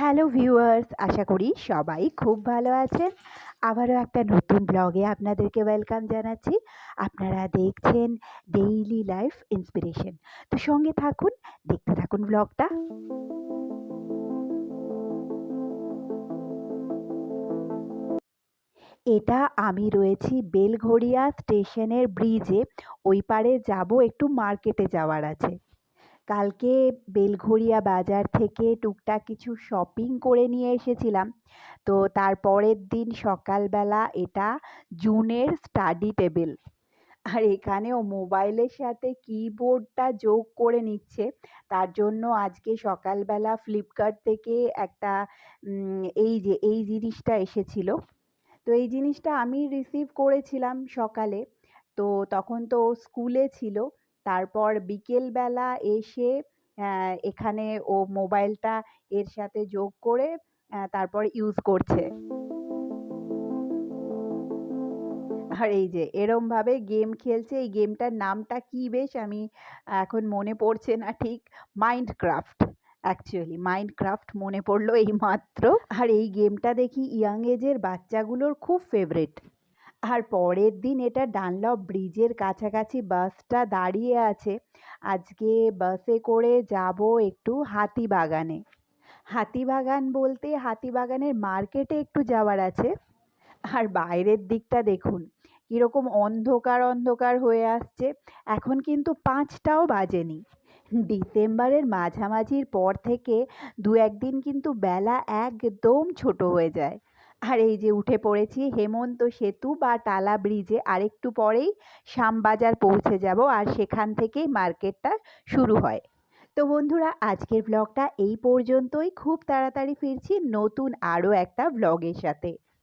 Hello viewers আশা করি সবাই খুব ভালো আছেন। আবারও একটা নতুন ব্লগে আপনাদেরকে ওয়েলকাম জানাচ্ছি। আপনারা দেখছেন ডেইলি লাইফ ইন্সপিরেশন তো সঙ্গে থাকুন, দেখতে থাকুন ব্লগটা এটা আমি রয়েছি বেলঘড়িয়া স্টেশনের ব্রিজে ওই পারে যাব, একটু মার্কেটে যাওয়ার আছে। কালকে বেলঘড়িয়া বাজার থেকে টুকটাক কিছু শপিং করে নিয়ে এসেছিলাম। তো তার পরের দিন সকালবেলা এটা জুনের স্টাডি টেবিল আর এখানেও মোবাইলের সাথে কিবোর্ডটা যোগ করে নিচ্ছে। তার জন্য আজকে সকালবেলা ফ্লিপকার্ট থেকে একটা এই যে, এই জিনিসটা এসেছিল। তো এই জিনিসটা আমি রিসিভ করেছিলাম সকালে। তো তখন তো স্কুলে ছিল। তারপর বিকেলবেলা এসে এখানে ও মোবাইলটা এর সাথে যোগ করে তারপর ইউজ করছে। আর এই যে এরম ভাবে গেম খেলছে। এই গেমটার নামটা কি বেশ আমি এখন মনে পড়ছে না ঠিক। মাইন্ডক্রাফট অ্যাকচুয়ালি মাইন্ডক্রাফট মনে পড়ল এই মাত্র আর এই গেমটা দেখি ইয়াং এজের বাচ্চাগুলোর খুব ফেভারিট আর পরের দিন এটা ডানলপ ব্রিজের কাছাকাছি বাসটা দাঁড়িয়ে আছে। আজকে বাসে করে যাব একটু হাতিবাগানে। হাতিবাগান বলতে হাতিবাগানের মার্কেটে একটু যাওয়ার আছে। আর বাইরের দিকটা দেখুন, কীরকম অন্ধকার অন্ধকার হয়ে আসছে। এখন কিন্তু পাঁচটাও বাজেনি। ডিসেম্বরের মাঝামাঝির পর থেকে দু একদিন কিন্তু বেলা একদম ছোট হয়ে যায়। আর এই যে উঠে পড়েছি, হেমন্ত সেতু বা টালা ব্রিজে আরেকটু পরেই শ্যামবাজার পৌঁছে যাব আর সেখান থেকেই মার্কেটটা শুরু হয়। তো বন্ধুরা, আজকের ব্লগটা এই পর্যন্তই। খুব তাড়াতাড়ি ফিরছি নতুন আরও একটা ব্লগের সাথে।